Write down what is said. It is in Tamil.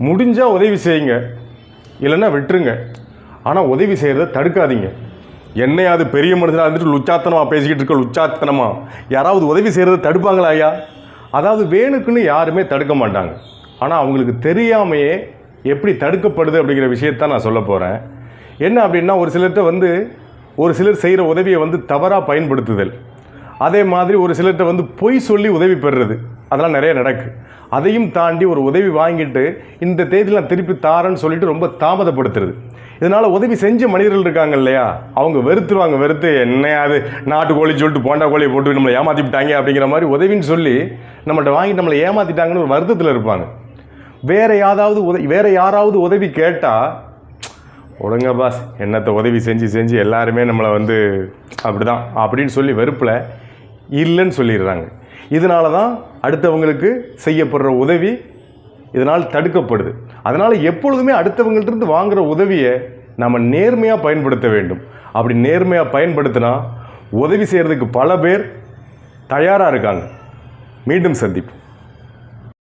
முடிஞ்சால் உதவி செய்யுங்க. இல்லைன்னா விட்டுருங்க. ஆனால் உதவி செய்கிறத தடுக்காதீங்க. என்னையாவது பெரிய மனுஷனாக இருந்துட்டு லுச்சாத்தனமாக பேசிக்கிட்டு இருக்க லுச்சாத்தனமாக யாராவது உதவி செய்கிறத தடுப்பாங்களா ஐயா? அதாவது வேணுக்குன்னு யாருமே தடுக்க மாட்டாங்க. ஆனால் அவங்களுக்கு தெரியாமையே எப்படி தடுக்கப்படுது அப்படிங்கிற விஷயத்தான் நான் சொல்ல போகிறேன் என்ன அப்படின்னா ஒரு சிலர்கிட்ட வந்து ஒரு சிலர் செய்கிற உதவியை வந்து தவறாக பயன்படுத்துதல். அதே மாதிரி ஒரு சிலர்கிட்ட வந்து பொய் சொல்லி உதவி பெறுறது. அதெல்லாம் நிறைய நடக்கு. அதையும் தாண்டி ஒரு உதவி வாங்கிட்டு இந்த தேதியில் நான் திருப்பி தாரேன்னு சொல்லிட்டு ரொம்ப தாமதப்படுத்துறது. இதனால் உதவி செஞ்ச மனிதர்கள் இருக்காங்க இல்லையா? அவங்க வெறுத்துருவாங்க வெறுத்து என்ன அது நாட்டுக்கோழி சொல்லிட்டு போண்டா கோழியை போட்டு நம்மளை ஏமாற்றிவிட்டாங்க அப்படிங்கிற மாதிரி உதவின்னு சொல்லி நம்மள்ட்ட வாங்கி நம்மளை ஏமாற்றிட்டாங்கன்னு ஒரு வருத்தத்தில் இருப்பாங்க. வேறு யாராவது உதவி வேறு யாராவது உதவி கேட்டால் ஒழுங்க பாஸ் என்னத்தை உதவி செஞ்சு செஞ்சு எல்லாருமே நம்மளை வந்து அப்படிதான் அப்படின்னு சொல்லி வெறுப்பில் இல்லைன்னு சொல்லிடுறாங்க. இதனால தான் அடுத்தவங்களுக்கு செய்யப்படுற உதவி இதனால் தடுக்கப்படுது. அதனால் எப்பொழுதுமே அடுத்தவங்கள்ட்ட இருந்து உதவியை நம்ம நேர்மையாக பயன்படுத்த வேண்டும். அப்படி நேர்மையாக பயன்படுத்தினா உதவி செய்கிறதுக்கு பல பேர் தயாராக இருக்காங்க. மீண்டும் சந்திப்போம்.